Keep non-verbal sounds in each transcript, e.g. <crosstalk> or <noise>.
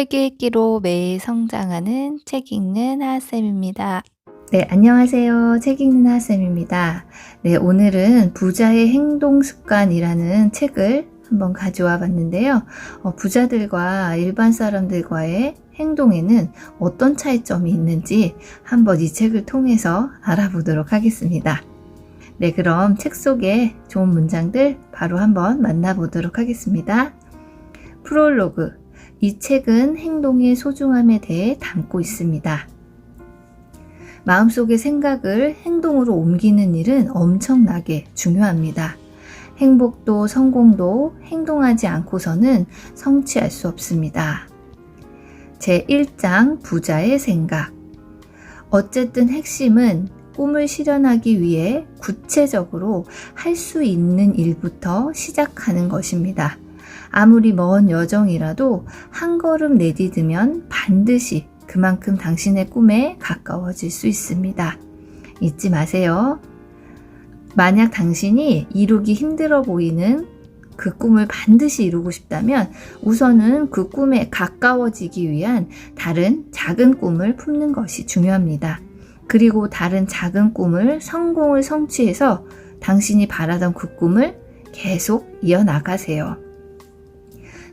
책 읽기로 매일 성장하는 책 읽는 하쌤입니다. 네, 안녕하세요. 책 읽는 하쌤입니다. 네, 오늘은 부자의 행동 습관이라는 책을 한번 가져와 봤는데요. 어, 부자들과 일반 사람들과의 행동에는 어떤 차이점이 있는지 한번 이 책을 통해서 알아보도록 하겠습니다. 네, 그럼 책 속에 좋은 문장들 바로 한번 만나보도록 하겠습니다. 프롤로그. 이 책은 행동의 소중함에 대해 담고 있습니다. 마음속의 생각을 행동으로 옮기는 일은 엄청나게 중요합니다. 행복도 성공도 행동하지 않고서는 성취할 수 없습니다. 제 1장 부자의 생각. 어쨌든 핵심은 꿈을 실현하기 위해 구체적으로 할 수 있는 일부터 시작하는 것입니다. 아무리 먼 여정이라도 한 걸음 내디디면 반드시 그만큼 당신의 꿈에 가까워질 수 있습니다. 잊지 마세요. 만약 당신이 이루기 힘들어 보이는 그 꿈을 반드시 이루고 싶다면 우선은 그 꿈에 가까워지기 위한 다른 작은 꿈을 품는 것이 중요합니다. 그리고 다른 작은 꿈을 성공을 성취해서 당신이 바라던 그 꿈을 계속 이어나가세요.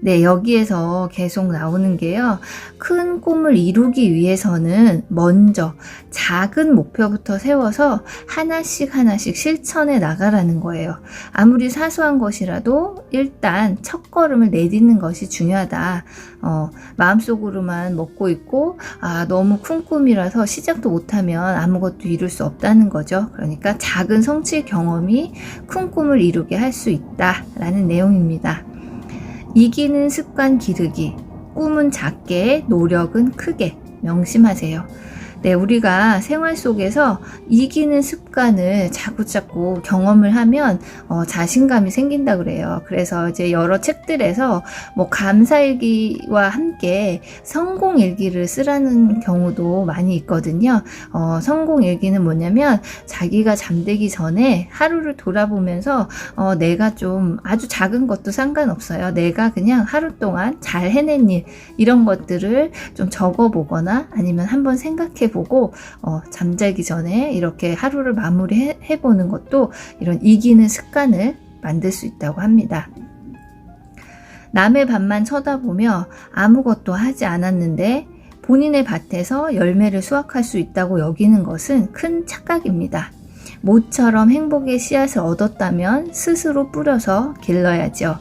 네, 여기에서 계속 나오는 게요. 큰 꿈을 이루기 위해서는 먼저 작은 목표부터 세워서 하나씩 하나씩 실천해 나가라는 거예요. 아무리 사소한 것이라도 일단 첫 걸음을 내딛는 것이 중요하다. 어, 마음속으로만 먹고 있고, 아, 너무 큰 꿈이라서 시작도 못하면 아무것도 이룰 수 없다는 거죠. 그러니까 작은 성취 경험이 큰 꿈을 이루게 할 수 있다라는 내용입니다. 이기는 습관 기르기. 꿈은 작게, 노력은 크게. 명심하세요. 네, 우리가 생활 속에서 이기는 습관을 자꾸자꾸 경험을 하면 어, 자신감이 생긴다 그래요. 그래서 이제 여러 책들에서 뭐 감사일기와 함께 성공일기를 쓰라는 경우도 많이 있거든요. 어, 성공일기는 뭐냐면 자기가 잠들기 전에 하루를 돌아보면서 어, 내가 좀 아주 작은 것도 상관없어요. 내가 그냥 하루 동안 잘 해낸 일 이런 것들을 좀 적어보거나 아니면 한번 생각해 보고 어, 잠자기 전에 이렇게 하루를 마무리해 보는 것도 이런 이기는 습관을 만들 수 있다고 합니다. 남의 밭만 쳐다보며 아무것도 하지 않았는데 본인의 밭에서 열매를 수확할 수 있다고 여기는 것은 큰 착각입니다. 모처럼 행복의 씨앗을 얻었다면 스스로 뿌려서 길러야죠.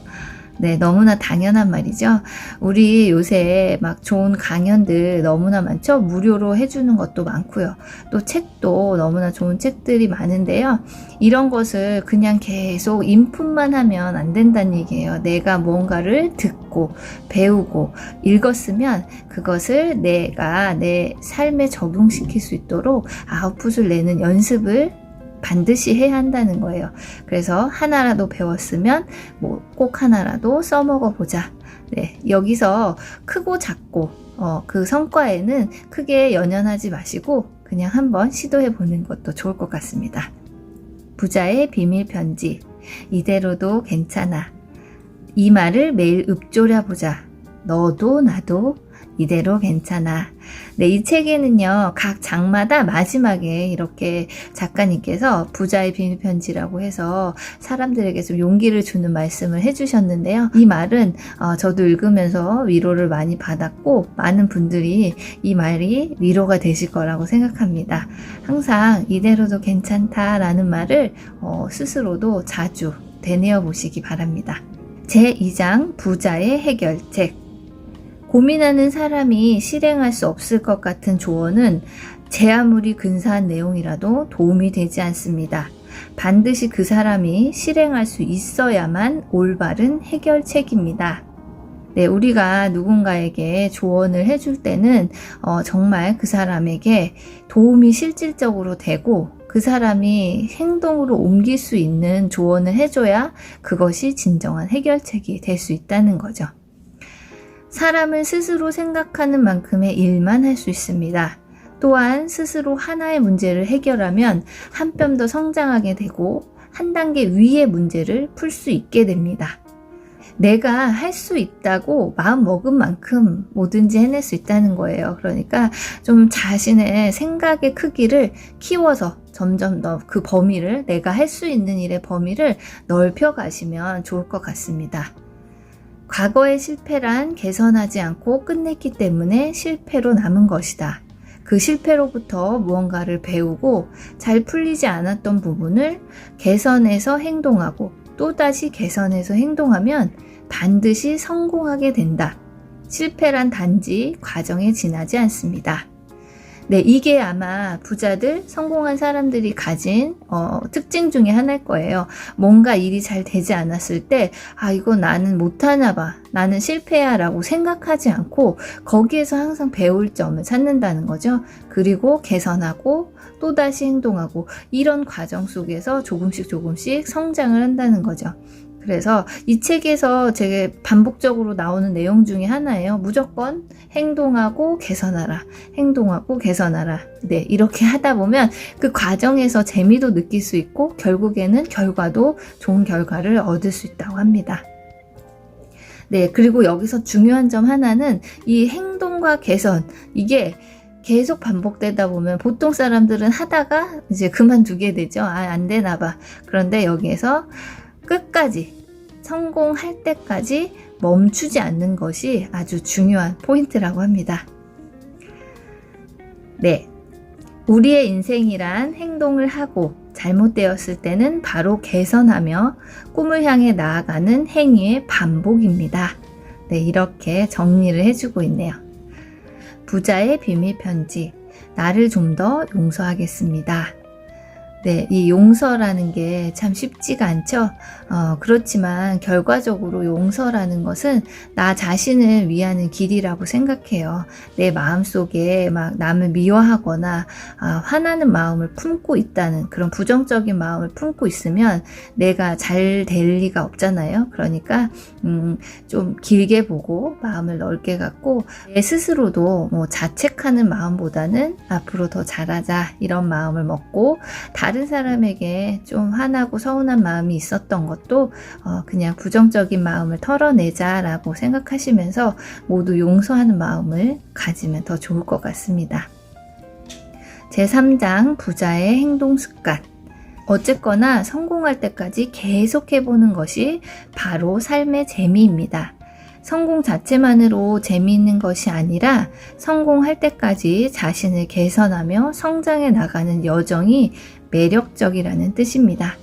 네, 너무나 당연한 말이죠. 우리 요새 막 좋은 강연들 너무나 많죠? 무료로 해주는 것도 많고요. 또 책도 너무나 좋은 책들이 많은데요. 이런 것을 그냥 계속 인풋만 하면 안 된다는 얘기예요. 내가 뭔가를 듣고 배우고 읽었으면 그것을 내가 내 삶에 적용시킬 수 있도록 아웃풋을 내는 연습을 반드시 해야 한다는 거예요. 그래서 하나라도 배웠으면 뭐 꼭 하나라도 써먹어 보자. 네, 여기서 크고 작고 어, 그 성과에는 크게 연연하지 마시고 그냥 한번 시도해 보는 것도 좋을 것 같습니다. 부자의 비밀 편지. 이대로도 괜찮아. 이 말을 매일 읊조려 보자. 너도 나도 이대로 괜찮아. 네, 이 책에는요, 각 장마다 마지막에 이렇게 작가님께서 부자의 비밀 편지라고 해서 사람들에게 좀 용기를 주는 말씀을 해주셨는데요. 이 말은 어, 저도 읽으면서 위로를 많이 받았고, 많은 분들이 이 말이 위로가 되실 거라고 생각합니다. 항상 이대로도 괜찮다라는 말을 어, 스스로도 자주 되뇌어 보시기 바랍니다. 제2장 부자의 해결책. 고민하는 사람이 실행할 수 없을 것 같은 조언은 제 아무리 근사한 내용이라도 도움이 되지 않습니다. 반드시 그 사람이 실행할 수 있어야만 올바른 해결책입니다. 네, 우리가 누군가에게 조언을 해줄 때는 어, 정말 그 사람에게 도움이 실질적으로 되고 그 사람이 행동으로 옮길 수 있는 조언을 해줘야 그것이 진정한 해결책이 될 수 있다는 거죠. 사람은 스스로 생각하는 만큼의 일만 할 수 있습니다. 또한 스스로 하나의 문제를 해결하면 한 뼘 더 성장하게 되고 한 단계 위의 문제를 풀 수 있게 됩니다. 내가 할 수 있다고 마음 먹은 만큼 뭐든지 해낼 수 있다는 거예요. 그러니까 좀 자신의 생각의 크기를 키워서 점점 더 그 범위를 내가 할 수 있는 일의 범위를 넓혀 가시면 좋을 것 같습니다. 과거의 실패란 개선하지 않고 끝냈기 때문에 실패로 남은 것이다. 그 실패로부터 무언가를 배우고 잘 풀리지 않았던 부분을 개선해서 행동하고 또다시 개선해서 행동하면 반드시 성공하게 된다. 실패란 단지 과정에 지나지 않습니다. 네, 이게 아마 부자들, 성공한 사람들이 가진 어, 특징 중에 하나일 거예요. 뭔가 일이 잘 되지 않았을 때, 아, 이거 나는 못하나 봐. 나는 실패야 라고 생각하지 않고 거기에서 항상 배울 점을 찾는다는 거죠. 그리고 개선하고 또다시 행동하고 이런 과정 속에서 조금씩 조금씩 성장을 한다는 거죠. 그래서 이 책에서 제게 반복적으로 나오는 내용 중에 하나예요. 무조건 행동하고 개선하라. 행동하고 개선하라. 네, 이렇게 <laughs> 하다 보면 그 과정에서 재미도 느낄 수 있고 결국에는 결과도 좋은 결과를 얻을 수 있다고 합니다. 네, 그리고 여기서 중요한 점 하나는 이 행동과 개선, 이게 계속 반복되다 보면 보통 사람들은 하다가 이제 그만두게 되죠. 아, 안 되나 봐. 그런데 여기에서 끝까지 성공할 때까지 멈추지 않는 것이 아주 중요한 포인트라고 합니다. 네. 우리의 인생이란 행동을 하고 잘못되었을 때는 바로 개선하며 꿈을 향해 나아가는 행위의 반복입니다. 네, 이렇게 정리를 해주고 있네요. 부자의 비밀 편지. 나를 좀 더 용서하겠습니다. 네, 이 용서라는 게 참 쉽지가 않죠. 어, 그렇지만 결과적으로 용서라는 것은 나 자신을 위하는 길이라고 생각해요. 내 마음 속에 막 남을 미워하거나 아, 화나는 마음을 품고 있다는 그런 부정적인 마음을 품고 있으면 내가 잘 될 리가 없잖아요. 그러니까 음, 좀 길게 보고 마음을 넓게 갖고 내 스스로도 뭐 자책하는 마음보다는 앞으로 더 잘하자 이런 마음을 먹고 다른 사람에게 좀 화나고 서운한 마음이 있었던 것도 어, 그냥 부정적인 마음을 털어내자라고 생각하시면서 모두 용서하는 마음을 가지면 더 좋을 것 같습니다. 제3장 부자의 행동 습관. 어쨌거나 성공할 때까지 계속 해보는 것이 바로 삶의 재미입니다. 성공 자체만으로 재미있는 것이 아니라 성공할 때까지 자신을 개선하며 성장해 나가는 여정이 매력적이라는 뜻입니다.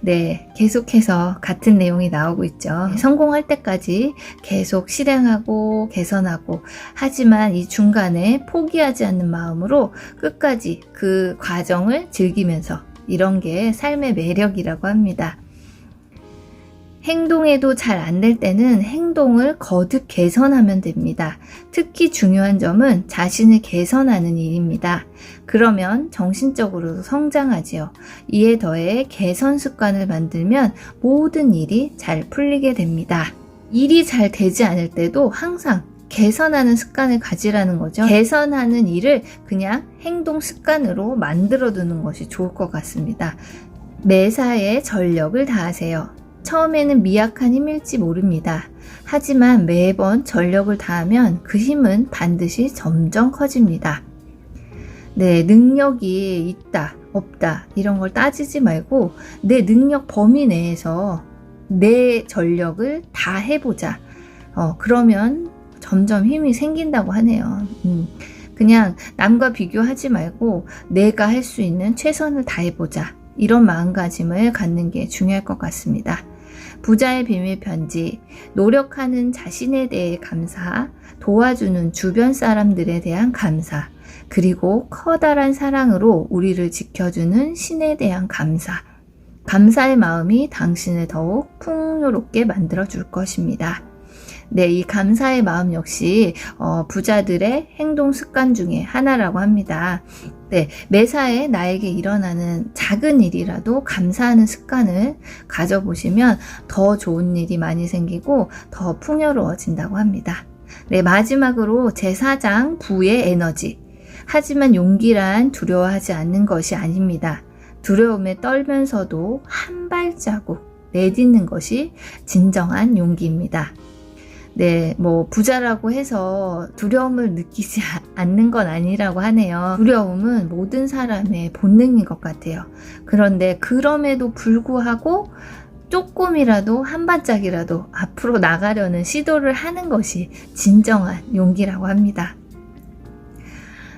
네, 계속해서 같은 내용이 나오고 있죠. 성공할 때까지 계속 실행하고 개선하고, 하지만 이 중간에 포기하지 않는 마음으로 끝까지 그 과정을 즐기면서 이런 게 삶의 매력이라고 합니다. 행동에도 잘 안 될 때는 행동을 거듭 개선하면 됩니다. 특히 중요한 점은 자신을 개선하는 일입니다. 그러면 정신적으로도 성장하지요. 이에 더해 개선 습관을 만들면 모든 일이 잘 풀리게 됩니다. 일이 잘 되지 않을 때도 항상 개선하는 습관을 가지라는 거죠. 개선하는 일을 그냥 행동 습관으로 만들어 두는 것이 좋을 것 같습니다. 매사에 전력을 다하세요. 처음에는 미약한 힘일지 모릅니다. 하지만 매번 전력을 다하면 그 힘은 반드시 점점 커집니다. 네, 능력이 있다, 없다, 이런 걸 따지지 말고 내 능력 범위 내에서 내 전력을 다 해보자. 어, 그러면 점점 힘이 생긴다고 하네요. 음, 그냥 남과 비교하지 말고 내가 할 수 있는 최선을 다해보자. 이런 마음가짐을 갖는 게 중요할 것 같습니다. 부자의 비밀 편지, 노력하는 자신에 대해 감사, 도와주는 주변 사람들에 대한 감사, 그리고 커다란 사랑으로 우리를 지켜주는 신에 대한 감사. 감사의 마음이 당신을 더욱 풍요롭게 만들어 줄 것입니다. 네, 이 감사의 마음 역시 어, 부자들의 행동 습관 중에 하나라고 합니다. 네, 매사에 나에게 일어나는 작은 일이라도 감사하는 습관을 가져보시면 더 좋은 일이 많이 생기고 더 풍요로워진다고 합니다. 네, 마지막으로 제4장 부의 에너지. 하지만 용기란 두려워하지 않는 것이 아닙니다. 두려움에 떨면서도 한 발자국 내딛는 것이 진정한 용기입니다. 네, 뭐, 부자라고 해서 두려움을 느끼지 <laughs> 않는 건 아니라고 하네요. 두려움은 모든 사람의 본능인 것 같아요. 그런데 그럼에도 불구하고 조금이라도 한 발짝이라도 앞으로 나가려는 시도를 하는 것이 진정한 용기라고 합니다.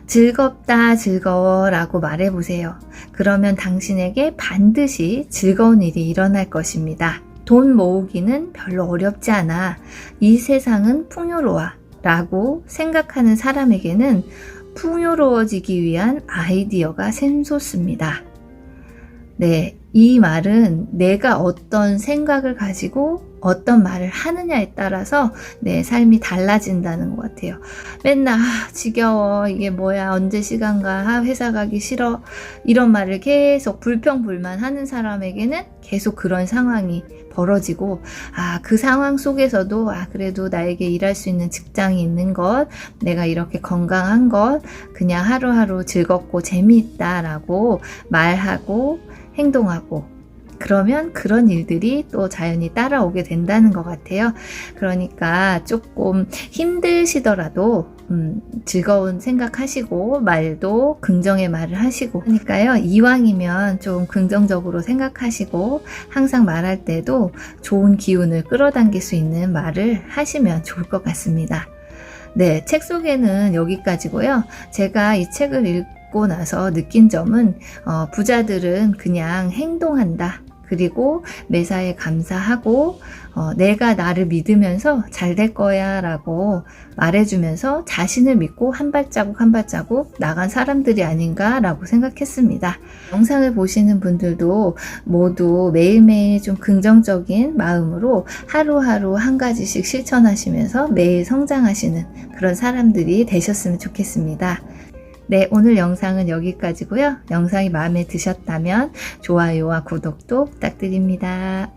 즐겁다, 즐거워 라고 말해보세요. 그러면 당신에게 반드시 즐거운 일이 일어날 것입니다. 돈 모으기는 별로 어렵지 않아. 이 세상은 풍요로워. 라고 생각하는 사람에게는 풍요로워지기 위한 아이디어가 샘솟습니다. 네, 이 말은 내가 어떤 생각을 가지고 어떤 말을 하느냐에 따라서 내 삶이 달라진다는 것 같아요. 맨날 아, 지겨워. 이게 뭐야. 언제 시간 가? 아, 회사 가기 싫어. 이런 말을 계속 불평불만 하는 사람에게는 계속 그런 상황이 벌어지고 아 그 상황 속에서도 아 그래도 나에게 일할 수 있는 직장이 있는 것 내가 이렇게 건강한 것 그냥 하루하루 즐겁고 재미있다라고 말하고 행동하고 그러면 그런 일들이 또 자연히 따라오게 된다는 것 같아요. 그러니까 조금 힘드시더라도 음, 즐거운 생각하시고 말도 긍정의 말을 하시고 그러니까요 이왕이면 좀 긍정적으로 생각하시고 항상 말할 때도 좋은 기운을 끌어당길 수 있는 말을 하시면 좋을 것 같습니다. 네, 책 소개는 여기까지고요. 제가 이 책을 읽고 나서 느낀 점은 어, 부자들은 그냥 행동한다. 그리고 매사에 감사하고 어, 내가 나를 믿으면서 잘 될 거야 라고 말해주면서 자신을 믿고 한 발자국 한 발자국 나간 사람들이 아닌가 라고 생각했습니다. 영상을 보시는 분들도 모두 매일매일 좀 긍정적인 마음으로 하루하루 한 가지씩 실천하시면서 매일 성장하시는 그런 사람들이 되셨으면 좋겠습니다. 네, 오늘 영상은 여기까지고요. 영상이 마음에 드셨다면 좋아요와 구독도 부탁드립니다.